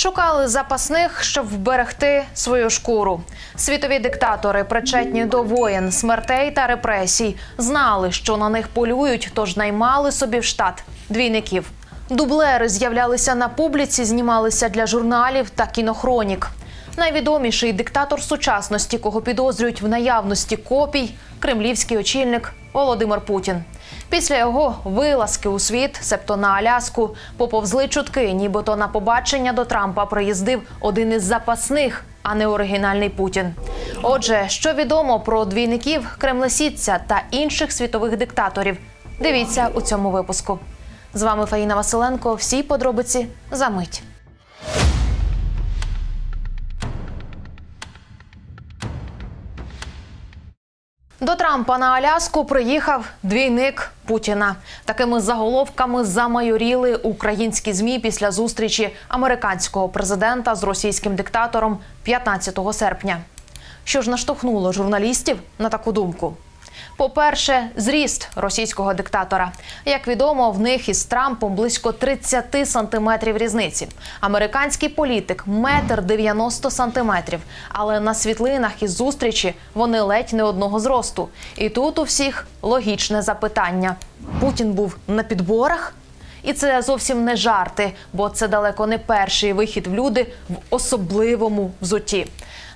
Шукали запасних, щоб вберегти свою шкуру. Світові диктатори, причетні до воєн, смертей та репресій, знали, що на них полюють, тож наймали собі в штат двійників. Дублери з'являлися на публіці, знімалися для журналів та кінохронік. Найвідоміший диктатор сучасності, кого підозрюють в наявності копій, кремлівський очільник Володимир Путін. Після його вилазки у світ, себто на Аляску, поповзли чутки, нібито на побачення до Трампа приїздив один із запасних, а не оригінальний Путін. Отже, що відомо про двійників кремлесідця та інших світових диктаторів? Дивіться у цьому випуску. З вами Фаїна Василенко. Всі подробиці за мить. До Трампа на Аляску приїхав двійник Путіна. Такими заголовками замайоріли українські змі після зустрічі американського президента з російським диктатором 15 серпня. Що ж наштовхнуло журналістів на таку думку? По-перше, зріст російського диктатора. Як відомо, в них із Трампом близько 30 сантиметрів різниці. Американський політик метр 90 сантиметрів. Але на світлинах із зустрічі вони ледь не одного зросту. І тут у всіх логічне запитання: Путін був на підборах? І це зовсім не жарти, бо це далеко не перший вихід в люди в особливому взутті.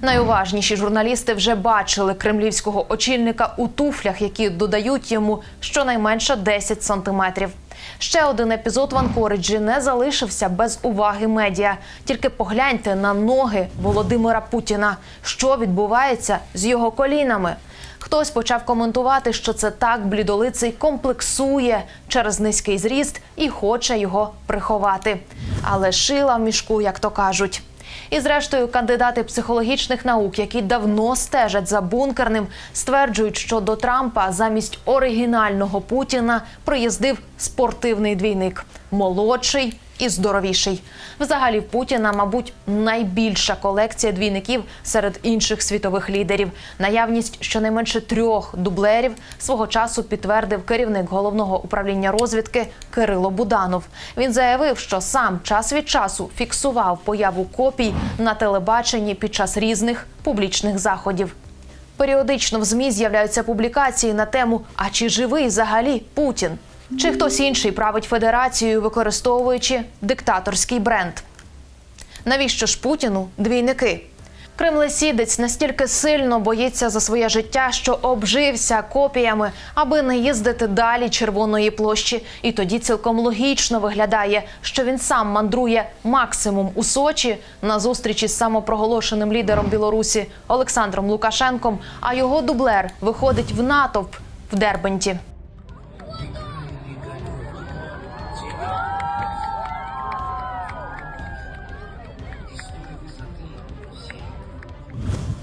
Найуважніші журналісти вже бачили кремлівського очільника у туфлях, які додають йому щонайменше 10 сантиметрів. Ще один епізод в Анкориджі не залишився без уваги медіа. Тільки погляньте на ноги Володимира Путіна, що відбувається з його колінами. Хтось почав коментувати, що це так блідолиций комплексує через низький зріст і хоче його приховати. Але шила в мішку, як то кажуть. І зрештою, кандидати психологічних наук, які давно стежать за бункерним, стверджують, що до Трампа замість оригінального Путіна приїздив спортивний двійник, молодший і здоровіший. Взагалі, в Путіна, мабуть, найбільша колекція двійників серед інших світових лідерів. Наявність щонайменше трьох дублерів свого часу підтвердив керівник головного управління розвідки Кирило Буданов. Він заявив, що сам час від часу фіксував появу копій на телебаченні під час різних публічних заходів. Періодично в змі з'являються публікації на тему А чи живий взагалі Путін? Чи хтось інший править федерацією, використовуючи диктаторський бренд? Навіщо ж Путіну двійники? Кремлесідець настільки сильно боїться за своє життя, що обжився копіями, аби не їздити далі Червоної площі. І тоді цілком логічно виглядає, що він сам мандрує максимум у Сочі на зустрічі з самопроголошеним лідером Білорусі Олександром Лукашенком. А його дублер виходить в натовп в Дербенті.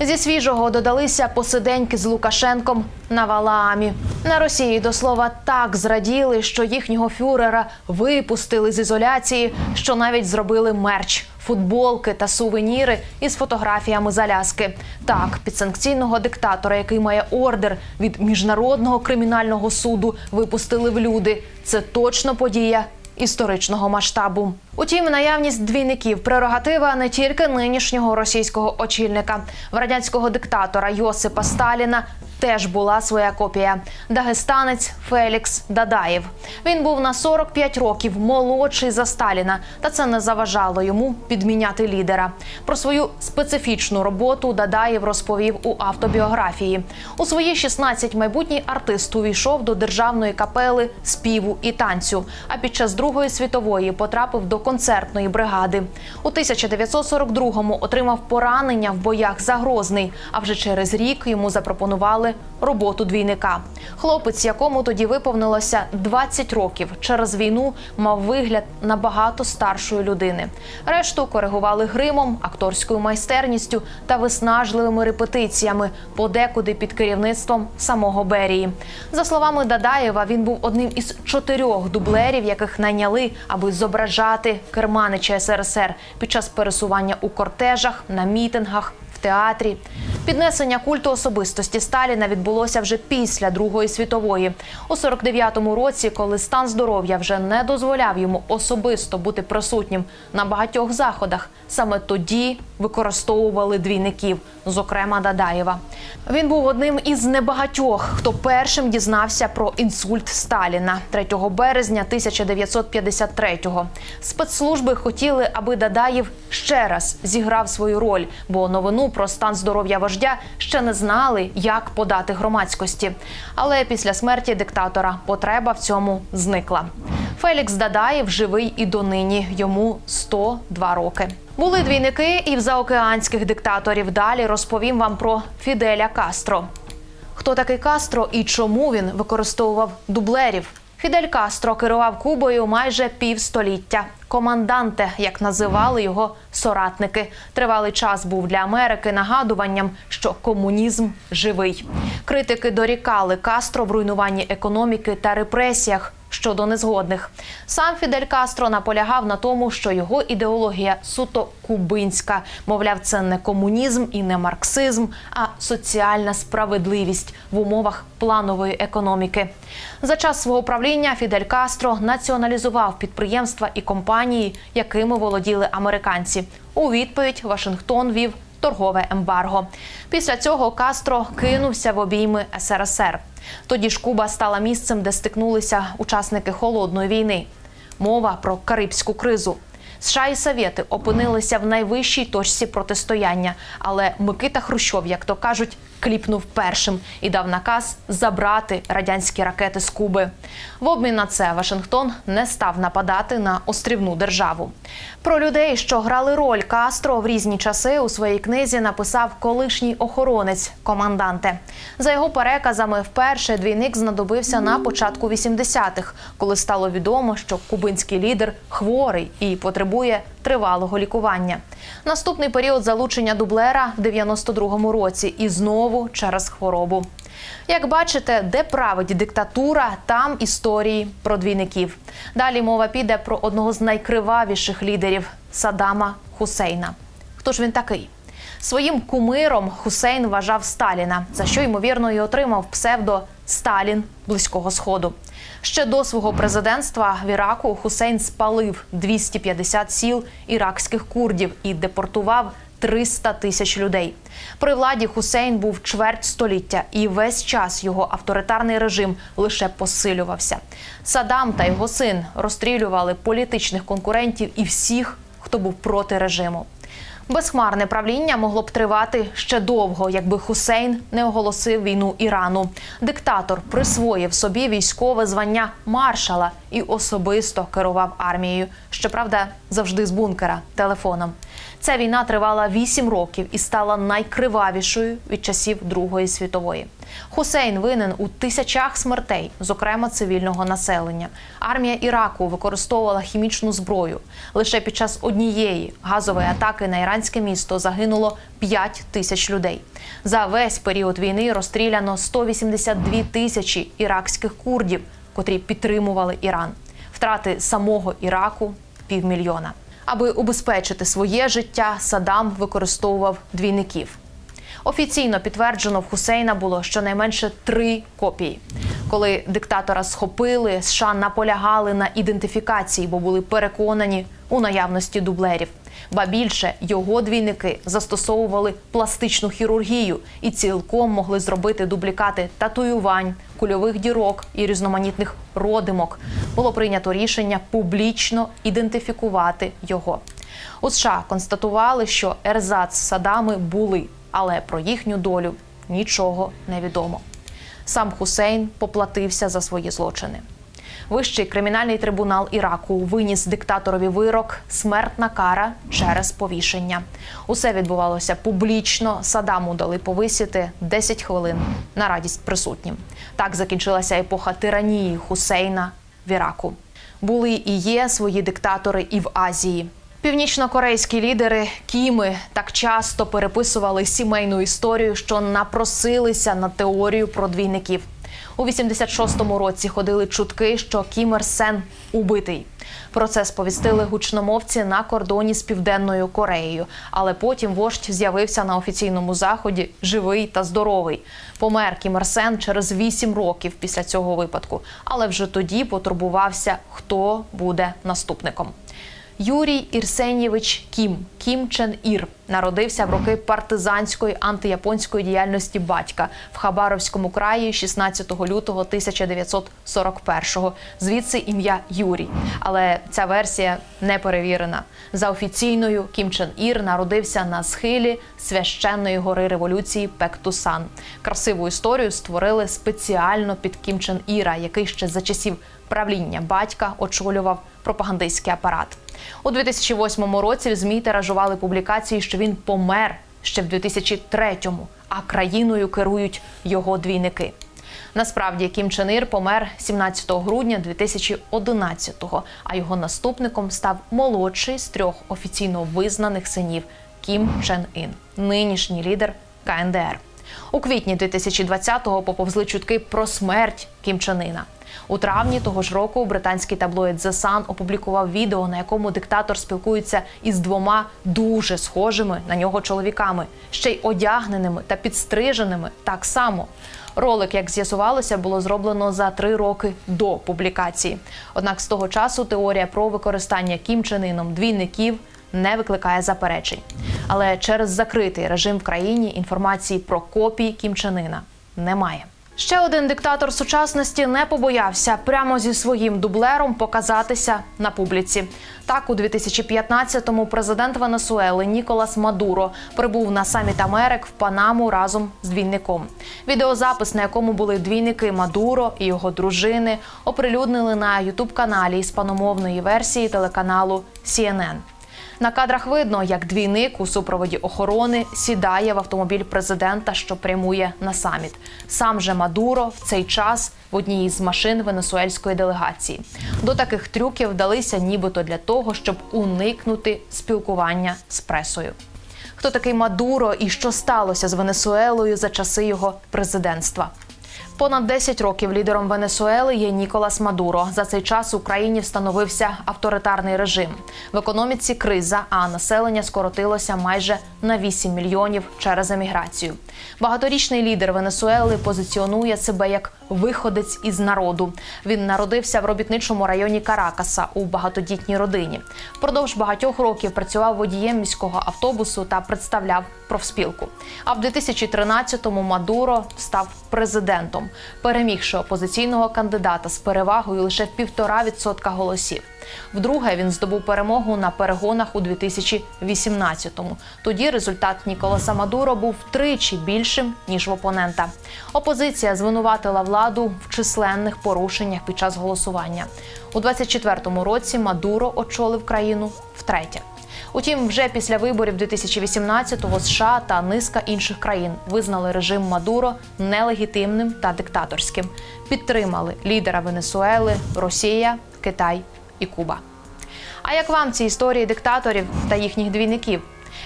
Зі свіжого додалися посиденьки з Лукашенком на Валаамі. На Росії до слова так зраділи, що їхнього фюрера випустили з ізоляції, що навіть зробили мерч, футболки та сувеніри із фотографіями з Аляски. Так, підсанкційного диктатора, який має ордер від міжнародного кримінального суду, випустили в люди. Це точно подія історичного масштабу. Утім, наявність двійників прерогатива не тільки нинішнього російського очільника в радянського диктатора Йосипа Сталіна. Теж була своя копія дагестанець Фелікс Дадаєв. Він був на 45 років молодший за Сталіна, та це не заважало йому підміняти лідера. Про свою специфічну роботу Дадаєв розповів у автобіографії. У свої 16 майбутній артист увійшов до державної капели співу і танцю. А під час Другої світової потрапив до концертної бригади. У 1942-му отримав поранення в боях за Грозний. А вже через рік йому запропонували роботу двійника. Хлопець, якому тоді виповнилося 20 років, через війну мав вигляд набагато старшої людини. Решту коригували гримом, акторською майстерністю та виснажливими репетиціями, подекуди під керівництвом самого Берії. За словами Дадаєва, він був одним із чотирьох дублерів, яких найняли, аби зображати керманича СРСР під час пересування у кортежах, на мітингах, театрі. Піднесення культу особистості Сталіна відбулося вже після Другої світової. У 49-му році, коли стан здоров'я вже не дозволяв йому особисто бути присутнім на багатьох заходах, саме тоді використовували двійників, зокрема Дадаєва. Він був одним із небагатьох, хто першим дізнався про інсульт Сталіна 3 березня 1953-го. Спецслужби хотіли, аби Дадаєв ще раз зіграв свою роль, бо новину про стан здоров'я вождя ще не знали, як подати громадськості. Але після смерті диктатора потреба в цьому зникла. Фелікс Дадаєв живий і донині. Йому 102 роки. Були двійники і в заокеанських диктаторів. Далі розповім вам про Фіделя Кастро. Хто такий Кастро і чому він використовував дублерів? Фідель Кастро керував Кубою майже півстоліття. Команданте, як називали його соратники, тривалий час був для Америки нагадуванням, що комунізм живий. Критики дорікали Кастро в руйнуванні економіки та репресіях щодо незгодних. Сам Фідель Кастро наполягав на тому, що його ідеологія суто кубинська. Мовляв, це не комунізм і не марксизм, а соціальна справедливість в умовах планової економіки. За час свого правління Фідель Кастро націоналізував підприємства і компанії, якими володіли американці. У відповідь Вашингтон вів торгове ембарго. Після цього Кастро кинувся в обійми СРСР. Тоді ж Куба стала місцем, де стикнулися учасники холодної війни. Мова про карибську кризу. США і Совєти опинилися в найвищій точці протистояння, але Микита Хрущов, як то кажуть, кліпнув першим і дав наказ забрати радянські ракети з Куби. В обмін на це Вашингтон не став нападати на острівну державу. Про людей, що грали роль Кастро в різні часи, у своїй книзі написав колишній охоронець команданте. За його переказами, вперше двійник знадобився на початку 80-х, коли стало відомо, що кубинський лідер хворий і потребує тривалого лікування. Наступний період залучення дублера в 92-му році і знову через хворобу. Як бачите, де править диктатура, там історії про двійників. Далі мова піде про одного з найкривавіших лідерів Садама Хусейна. Хто ж він такий? Своїм кумиром Хусейн вважав Сталіна, за що ймовірно і отримав псевдо Сталін близького сходу. Ще до свого президентства в Іраку Хусейн спалив 250 сіл іракських курдів і депортував 300 тисяч людей. При владі Хусейн був чверть століття, і весь час його авторитарний режим лише посилювався. Садам та його син розстрілювали політичних конкурентів і всіх, хто був проти режиму. Безхмарне правління могло б тривати ще довго, якби Хусейн не оголосив війну Ірану. Диктатор присвоїв собі військове звання маршала і особисто керував армією. Щоправда, завжди з бункера телефоном. Ця війна тривала 8 років і стала найкривавішою від часів Другої світової. Хусейн винен у тисячах смертей, зокрема цивільного населення. Армія Іраку використовувала хімічну зброю. Лише під час однієї газової атаки на іранське місто загинуло 5 тисяч людей. За весь період війни розстріляно 182 тисячі іракських курдів, котрі підтримували Іран. Втрати самого Іраку півмільйона. Аби убезпечити своє життя, Садам використовував двійників. Офіційно підтверджено в Хусейна було щонайменше три копії. Коли диктатора схопили, США наполягали на ідентифікації, бо були переконані у наявності дублерів. Ба більше його двійники застосовували пластичну хірургію і цілком могли зробити дублікати татуювань, кульових дірок і різноманітних родимок. Було прийнято рішення публічно ідентифікувати його. У США констатували, що ерзац Садами були, але про їхню долю нічого не відомо. Сам Хусейн поплатився за свої злочини. Вищий кримінальний трибунал Іраку виніс диктаторові вирок смертна кара через повішення. Усе відбувалося публічно. Садаму дали повисіти 10 хвилин на радість присутнім. Так закінчилася епоха тиранії Хусейна в Іраку. Були і є свої диктатори і в Азії. Північнокорейські лідери Кіми так часто переписували сімейну історію, що напросилися на теорію про двійників. У У 86-му році ходили чутки, що Кім Ір Сен убитий. Про це сповістили гучномовці на кордоні з південною Кореєю. Але потім вождь з'явився на офіційному заході живий та здоровий. Помер Кім Ір Сен через 8 років після цього випадку. Але вже тоді потурбувався, хто буде наступником. Юрій Ірсенєвич Кім Кім Чен Ір народився в роки партизанської антияпонської діяльності батька в Хабаровському краї 16 лютого 1941-го. Звідси ім'я Юрій. Але ця версія не перевірена. За офіційною Кім Чен Ір народився на схилі священної гори революції Пектусан. Красиву історію створили спеціально під Кім Чен Іра, який ще за часів правління батька очолював пропагандистський апарат. У 2008 році в ЗМІ тиражували публікації, що він помер ще в 2003-му, а країною керують його двійники. Насправді Кім Чен Ір помер 17 грудня 2011-го, а його наступником став молодший з трьох офіційно визнаних синів Кім Чен Ін, нинішній лідер КНДР. У квітні 2020-го поповзли чутки про смерть Кім Чен Іна. У травні того ж року британський таблоїд The Sun опублікував відео, на якому диктатор спілкується із двома дуже схожими на нього чоловіками, ще й одягненими та підстриженими так само. Ролик, як з'ясувалося, було зроблено за три роки до публікації. Однак з того часу теорія про використання Кім Іном двійників не викликає заперечень. Але через закритий режим в країні інформації про копії Кім Іна немає. Ще один диктатор сучасності не побоявся прямо зі своїм дублером показатися на публіці. Так, у 2015-му президент Венесуели Ніколас Мадуро прибув на саміт Америк в Панаму разом з двійником. Відеозапис, на якому були двійники Мадуро і його дружини, оприлюднили на ютуб-каналі іспаномовної версії телеканалу CNN. На кадрах видно, як двійник у супроводі охорони сідає в автомобіль президента, що прямує на саміт. Сам же Мадуро в цей час в одній із машин венесуельської делегації. До таких трюків вдалися нібито для того, щоб уникнути спілкування з пресою. Хто такий Мадуро і що сталося з Венесуелою за часи його президентства? Понад 10 років лідером Венесуели є Ніколас Мадуро. За цей час Україні встановився авторитарний режим. В економіці криза, а населення скоротилося майже на 8 мільйонів через еміграцію. Багаторічний лідер Венесуели позиціонує себе як виходець із народу. Він народився в робітничому районі Каракаса у багатодітній родині. Впродовж багатьох років працював водієм міського автобусу та представляв профспілку. А в 2013-му Мадуро став президентом, перемігши опозиційного кандидата з перевагою лише в півтора відсотка голосів. Вдруге він здобув перемогу на перегонах у 2018-му. Тоді результат Ніколаса Мадуро був втричі більшим ніж в опонента. Опозиція звинуватила владу в численних порушеннях під час голосування. У 24-му році Мадуро очолив країну втретє. Утім, вже після виборів 2018-го США та низка інших країн визнали режим Мадуро нелегітимним та диктаторським. Підтримали лідера Венесуели, Росія, Китай і Куба. А як вам ці історії диктаторів та їхніх двійників?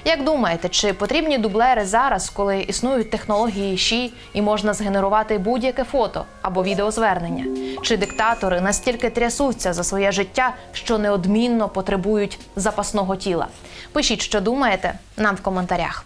Як думаєте, чи потрібні дублери зараз, коли існують технології ШІ і можна згенерувати будь-яке фото або відеозвернення? Чи диктатори настільки трясуться за своє життя, що неодмінно потребують запасного тіла? Пишіть, що думаєте, нам в коментарях.